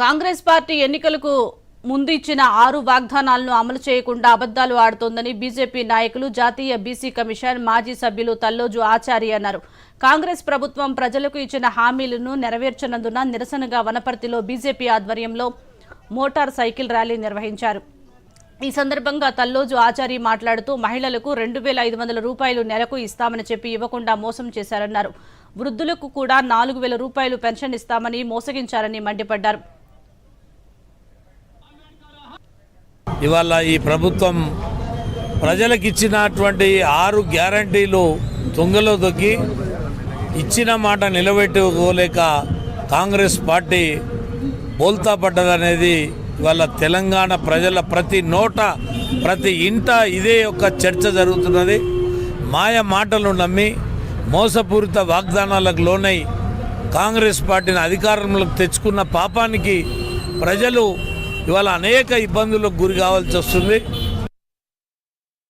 Congress party ఎన్నికలకు ముందు ఇచ్చిన ఆరు వాగ్దానాలను అమలు చేయకుండా అబద్దాలు ఆడుతోందని బీజేపీ నాయకులు జాతీయ బీసీ కమిషన్ మాజీ సభ్యులు తల్లోజు ఆచారి అన్నారు. కాంగ్రెస్ ప్రభుత్వం ప్రజలకు ఇచ్చిన హామీలను నెరవేర్చనందున నిరసనగా వనపర్తిలో బీజేపీ ఆధ్వర్యంలో మోటార్ సైకిల్ ర్యాలీ నిర్వహించారు. ఈ సందర్భంగా తల్లోజు ఆచారి మాట్లాడుతూ మహిళలకు రెండు వేల ఐదు వందల రూపాయలు నెలకు ఇస్తామని చెప్పి ఇవ్వకుండా మోసం చేశారన్నారు. వృద్ధులకు కూడా నాలుగు వేల రూపాయలు పెన్షన్ ఇస్తామని మోసగించారని మండిపడ్డారు. ఇవాళ ఈ ప్రభుత్వం ప్రజలకు ఇచ్చినటువంటి ఆరు గ్యారంటీలు తుంగలో దొక్కి ఇచ్చిన మాట నిలబెట్టుకోలేక కాంగ్రెస్ పార్టీ బోల్తా పడ్డదనేది ఇవాళ తెలంగాణ ప్రజల ప్రతి నోట ప్రతి ఇంట ఇదే ఒక చర్చ జరుగుతున్నది. మాయ మాటలు నమ్మి మోసపూరిత వాగ్దానాలకు లోనై కాంగ్రెస్ పార్టీని అధికారంలోకి తెచ్చుకున్న పాపానికి ప్రజలు ఇవాళ అనేక ఇబ్బందులకు గురి కావాల్సి వస్తుంది.